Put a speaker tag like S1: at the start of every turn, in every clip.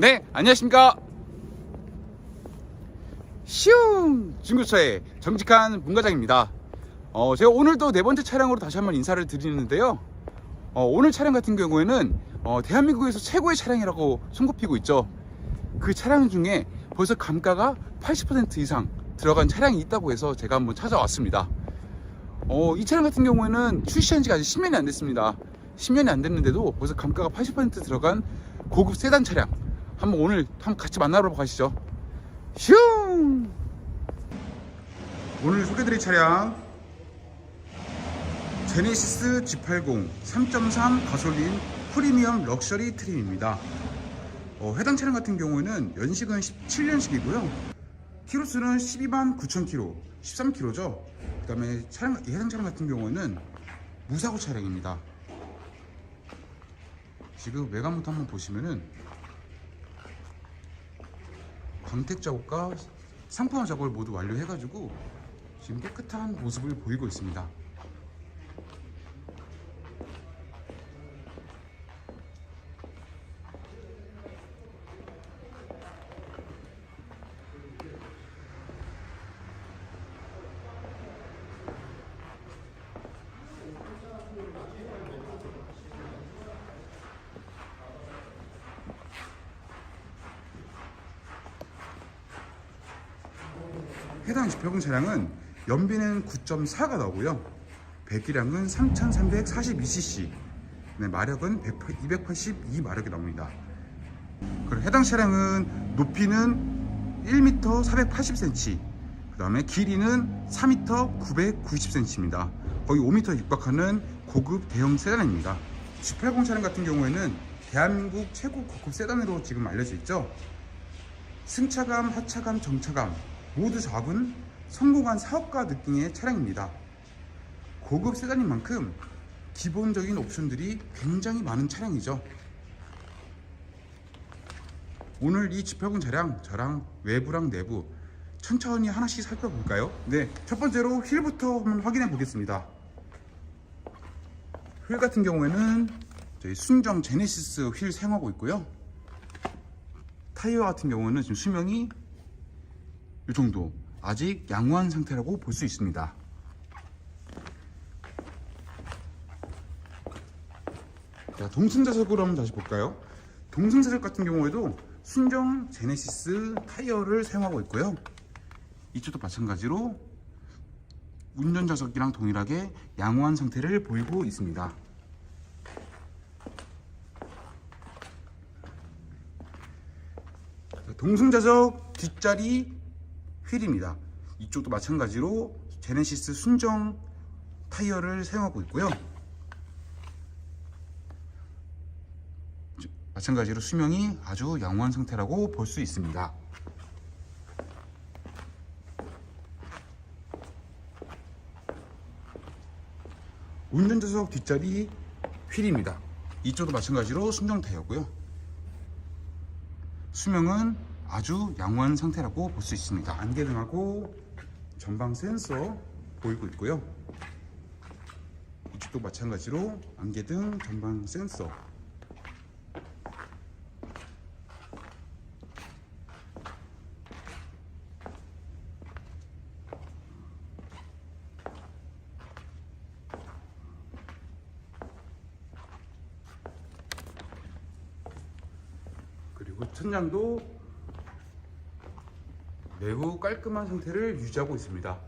S1: 네, 안녕하십니까. 슝! 중고차의 정직한 문과장입니다. 어, 제가 오늘도 네 번째 차량으로 다시 한번 인사를 드리는데요. 어, 오늘 차량 같은 경우에는 어, 대한민국에서 최고의 차량이라고 손꼽히고 있죠. 그 차량 중에 벌써 감가가 80% 이상 들어간 차량이 있다고 해서 제가 한번 찾아왔습니다. 어, 이 차량 같은 경우에는 출시한 지가 아직 10년이 안 됐습니다. 10년이 안 됐는데도 벌써 감가가 80% 들어간 고급 세단 차량. 한번 오늘 한번 같이 만나러 가시죠. 슝! 오늘 소개드릴 차량 제네시스 G80 3.3 가솔린 프리미엄 럭셔리 트림입니다. 어, 해당 차량 같은 경우에는 연식은 17년식이고요. 키로수는 12만 9천 킬로, 13km죠. 그 다음에 차량, 이 해당 차량 같은 경우에는 무사고 차량입니다. 지금 외관부터 한번 보시면은 광택 작업과 상품화 작업을 모두 완료해가지고 지금 깨끗한 모습을 보이고 있습니다. 해당 지표금 차량은 연비는 9.4가 나오고요. 배기량은 3,342cc, 네, 마력은 282 마력이 나옵니다. 그리고 해당 차량은 높이는 1m 480cm, 그 다음에 길이는 4m 990cm입니다. 거의 5m 육박하는 고급 대형 세단입니다. G80 차량 같은 경우에는 대한민국 최고 고급 세단으로 지금 알려져 있죠. 승차감, 하차감, 정차감 모두 잡은 성공한 사업가 느낌의 차량입니다. 고급 세단인 만큼 기본적인 옵션들이 굉장히 많은 차량이죠. 오늘 이 G80 차량 저랑 외부랑 내부 천천히 하나씩 살펴볼까요? 네, 첫 번째로 휠부터 한번 확인해 보겠습니다. 휠 같은 경우에는 저희 순정 제네시스 휠 사용하고 있고요. 타이어 같은 경우는 지금 수명이 이 정도 아직 양호한 상태라고 볼 수 있습니다. 자, 동승자석으로 한번 다시 볼까요? 동승자석 같은 경우에도 순정 제네시스 타이어를 사용하고 있고요. 이쪽도 마찬가지로 운전자석이랑 동일하게 양호한 상태를 보이고 있습니다. 자, 동승자석 뒷자리 휠입니다. 이쪽도 마찬가지로 제네시스 순정 타이어를 사용하고 있고요. 마찬가지로 수명이 아주 양호한 상태라고 볼 수 있습니다. 운전자석 뒷자리 휠입니다. 이쪽도 마찬가지로 순정 타이어고요. 수명은 아주 양호한 상태라고 볼 수 있습니다. 안개등하고 전방 센서 보이고 있고요. 이쪽도 마찬가지로 안개등 전방 센서 그리고 천장도 깔끔한 상태를 유지하고 있습니다.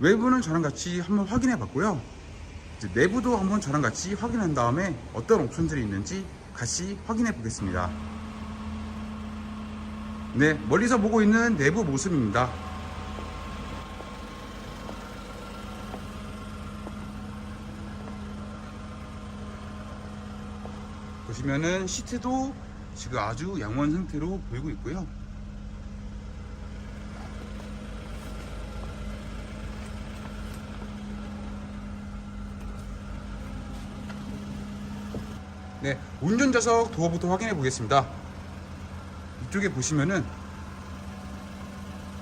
S1: 외부는 저랑 같이 한번 확인해 봤고요. 내부도 한번 저랑 같이 확인한 다음에 어떤 옵션들이 있는지 같이 확인해 보겠습니다. 네, 멀리서 보고 있는 내부 모습입니다. 보시면은 시트도 지금 아주 양호한 상태로 보이고 있고요. 네, 운전자석 도어부터 확인해 보겠습니다. 이쪽에 보시면은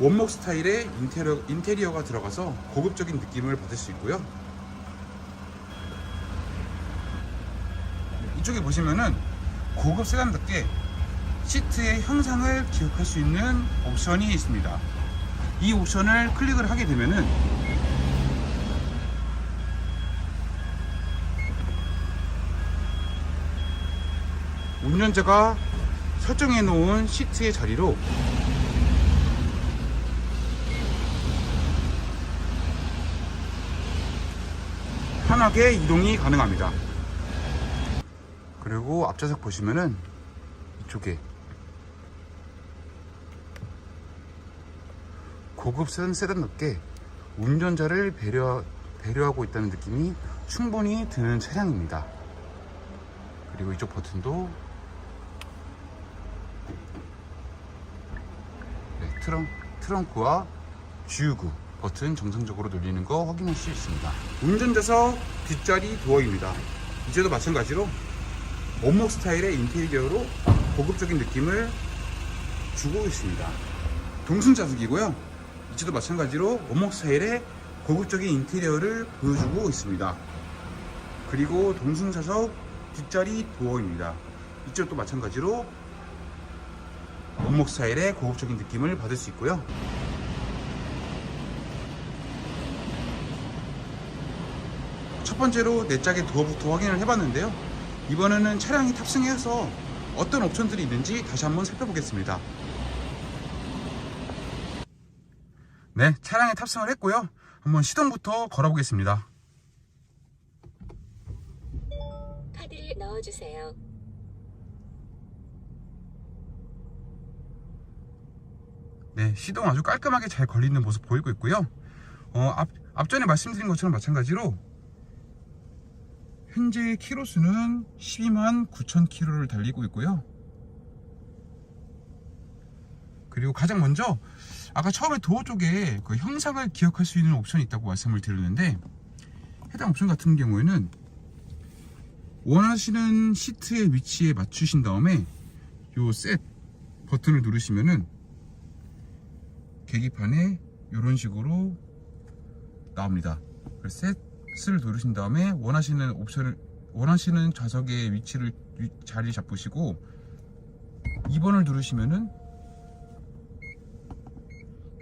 S1: 원목 스타일의 인테리어, 인테리어가 들어가서 고급적인 느낌을 받을 수 있고요. 이쪽에 보시면은 고급 세단답게 시트의 형상을 기억할 수 있는 옵션이 있습니다. 이 옵션을 클릭을 하게 되면은 운전자가 설정해 놓은 시트의 자리로 편하게 이동이 가능합니다. 그리고 앞좌석 보시면은 이쪽에 고급 세단 세단답게 운전자를 배려, 배려하고 있다는 느낌이 충분히 드는 차량입니다. 그리고 이쪽 버튼도 네, 트렁, 트렁크와 주유구 버튼 정상적으로 눌리는 거 확인할 수 있습니다. 운전자석 뒷자리 도어입니다. 이제도 마찬가지로 원목 스타일의 인테리어로 고급적인 느낌을 주고 있습니다. 동승 좌석이고요. 이제도 마찬가지로 원목 스타일의 고급적인 인테리어를 보여주고 있습니다. 그리고 동승 좌석 뒷자리 도어입니다. 이쪽도 마찬가지로 원목 스타일의 고급적인 느낌을 받을 수 있고요. 첫 번째로 내 짝의 도어부터 확인을 해봤는데요. 이번에는 차량이 탑승해서 어떤 옵션들이 있는지 다시 한번 살펴보겠습니다. 네, 차량에 탑승을 했고요. 한번 시동부터 걸어보겠습니다.
S2: 카드를 넣어주세요.
S1: 네, 시동 아주 깔끔하게 잘 걸리는 모습 보이고 있고요. 어, 앞, 앞전에 말씀드린 것처럼 마찬가지로 현재 키로수는 12만 9천 킬로를 달리고 있고요. 그리고 가장 먼저 아까 처음에 도어 쪽에 그 형상을 기억할 수 있는 옵션이 있다고 말씀을 드렸는데 해당 옵션 같은 경우에는 원하시는 시트의 위치에 맞추신 다음에 요 셋 버튼을 누르시면은 계기판에 이런 식으로 나옵니다. 그 셋을 누르신 다음에 원하시는 옵션을 원하시는 좌석의 위치를 위- 자리 잡으시고 2번을 누르시면은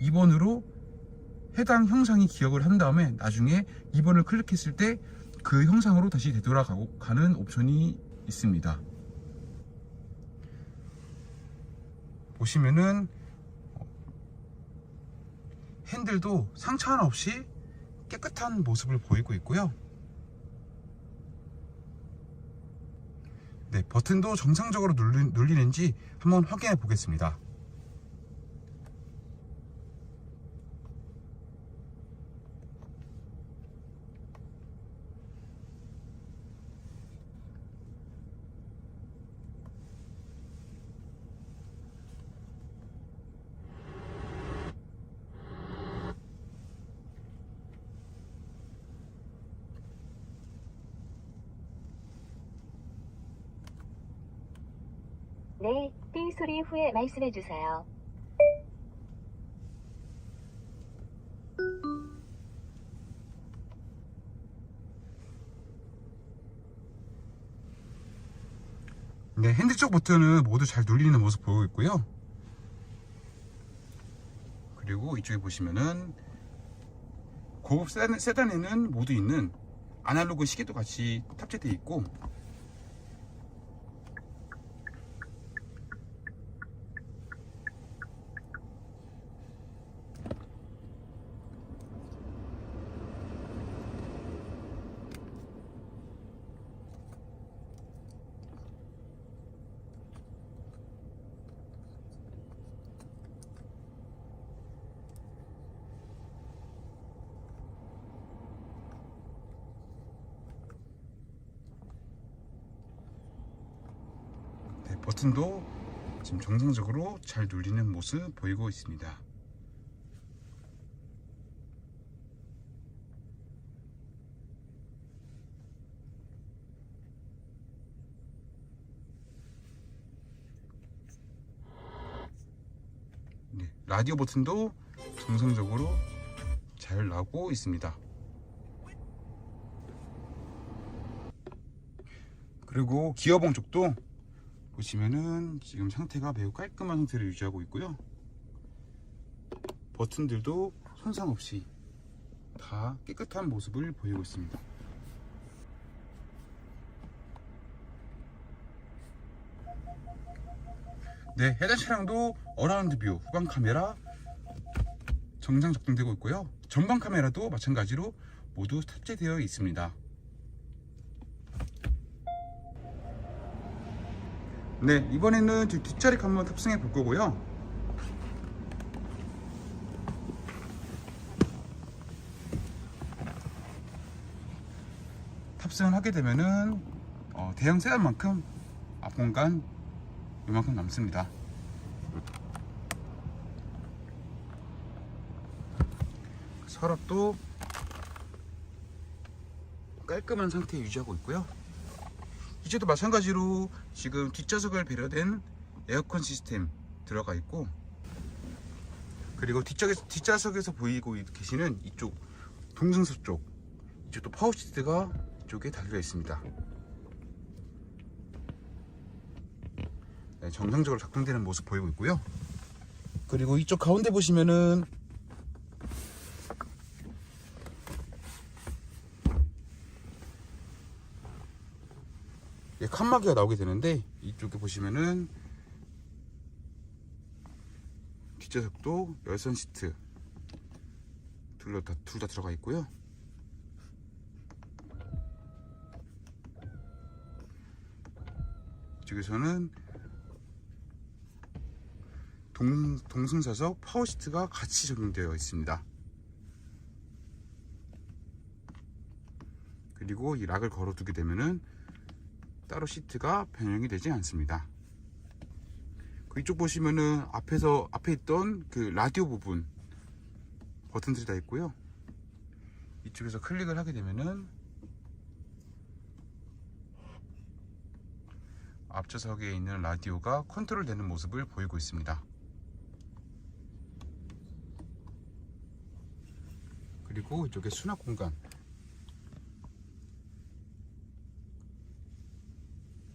S1: 2번으로 해당 형상이 기억을 한 다음에 나중에 2번을 클릭했을 때 그 형상으로 다시 되돌아가고 가는 옵션이 있습니다. 보시면은 핸들도 상처 하나 없이 깨끗한 모습을 보이고 있고요. 네, 버튼도 정상적으로 눌리, 눌리는지 한번 확인해 보겠습니다.
S2: 네, 삐 소리 후에 말씀해 주세요.
S1: 네, 핸들 쪽 버튼은 모두 잘 눌리는 모습 보이고 있고요. 그리고 이쪽에 보시면은 고급 세단, 세단에는 모두 있는 아날로그 시계도 같이 탑재되어 있고 버튼도 지금 정상적으로 잘 눌리는 모습 보이고 있습니다. 네, 라디오 버튼도 정상적으로 잘 나오고 있습니다. 그리고 기어봉 쪽도 보시면은 지금 상태가 매우 깔끔한 상태를 유지하고 있고요. 버튼들도 손상 없이 다 깨끗한 모습을 보이고 있습니다. 네, 해당 차량도 어라운드 뷰, 후방 카메라 정상 적동되고 있고요. 전방 카메라도 마찬가지로 모두 탑재되어 있습니다. 네, 이번에는 뒤- 뒷자리 한번 탑승해 볼 거고요. 탑승을 하게 되면은 어, 대형 세단만큼 앞 공간 이만큼 남습니다. 서랍도 깔끔한 상태 유지하고 있고요. 이제도 마찬가지로 지금 뒷좌석을 배려된 에어컨 시스템 들어가 있고 그리고 뒷좌석에서, 뒷좌석에서 보이고 계시는 이쪽 동승석 쪽 이쪽도 파워 시트가 이쪽에 달려 있습니다. 네, 정상적으로 작동되는 모습 보이고 있고요. 그리고 이쪽 가운데 보시면은 칸막이가 나오게 되는데 이쪽에 보시면은 뒷좌석도 열선 시트 둘다 둘 다 들어가 있고요. 이쪽에서는 동, 동승사석 파워 시트가 같이 적용되어 있습니다. 그리고 이 락을 걸어두게 되면은 따로 시트가 변형이 되지 않습니다. 그 이쪽 보시면은 앞에서 앞에 있던 그 라디오 부분 버튼들이 다 있고요. 이쪽에서 클릭을 하게 되면은 앞좌석에 있는 라디오가 컨트롤 되는 모습을 보이고 있습니다. 그리고 이쪽에 수납 공간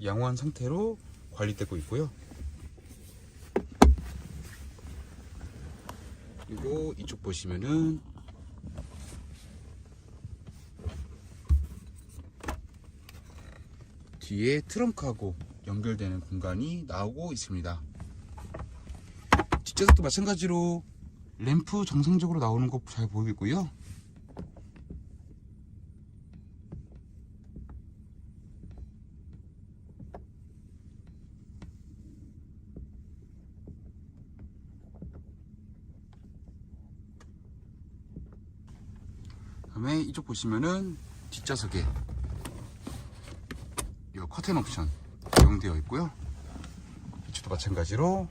S1: 양호한 상태로 관리되고 있고요. 그리고 이쪽 보시면은 뒤에 트렁크하고 연결되는 공간이 나오고 있습니다. 뒷좌석도 마찬가지로 램프 정상적으로 나오는 거 잘 보이고요. 다음에 이쪽 보시면은 뒷좌석에 이 커튼 옵션 적용되어 있고요. 이쪽도 마찬가지로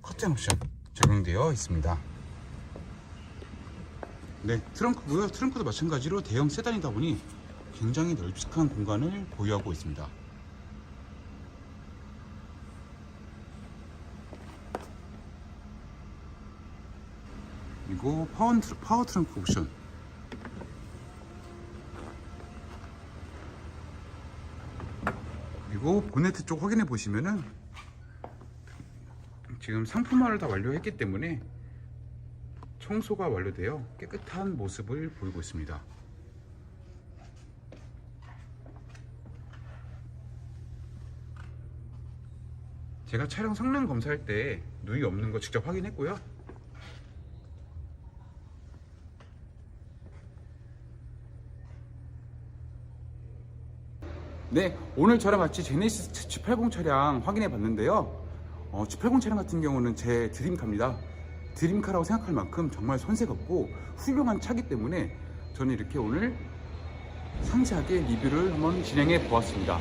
S1: 커튼 옵션 적용되어 있습니다. 네, 트렁크고요. 트렁크도 마찬가지로 대형 세단이다 보니 굉장히 널찍한 공간을 보유하고 있습니다. 그리고 파워, 트- 파워 트렁크 옵션 그리고 보네트 쪽 확인해 보시면은 지금 상품화를 다 완료했기 때문에 청소가 완료되어 깨끗한 모습을 보이고 있습니다. 제가 차량 성능 검사할 때 누이 없는 거 직접 확인했고요. 네, 오늘 저랑 같이 제네시스 G80 차량 확인해 봤는데요. 어, G80 차량 같은 경우는 제 드림카입니다. 드림카라고 생각할 만큼 정말 손색 없고 훌륭한 차기 때문에 저는 이렇게 오늘 상세하게 리뷰를 한번 진행해 보았습니다.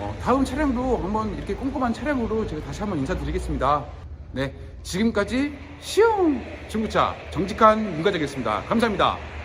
S1: 어, 다음 차량도 한번 이렇게 꼼꼼한 차량으로 제가 다시 한번 인사드리겠습니다. 네, 지금까지 시용 중고차 정직한 문가적이었습니다. 감사합니다.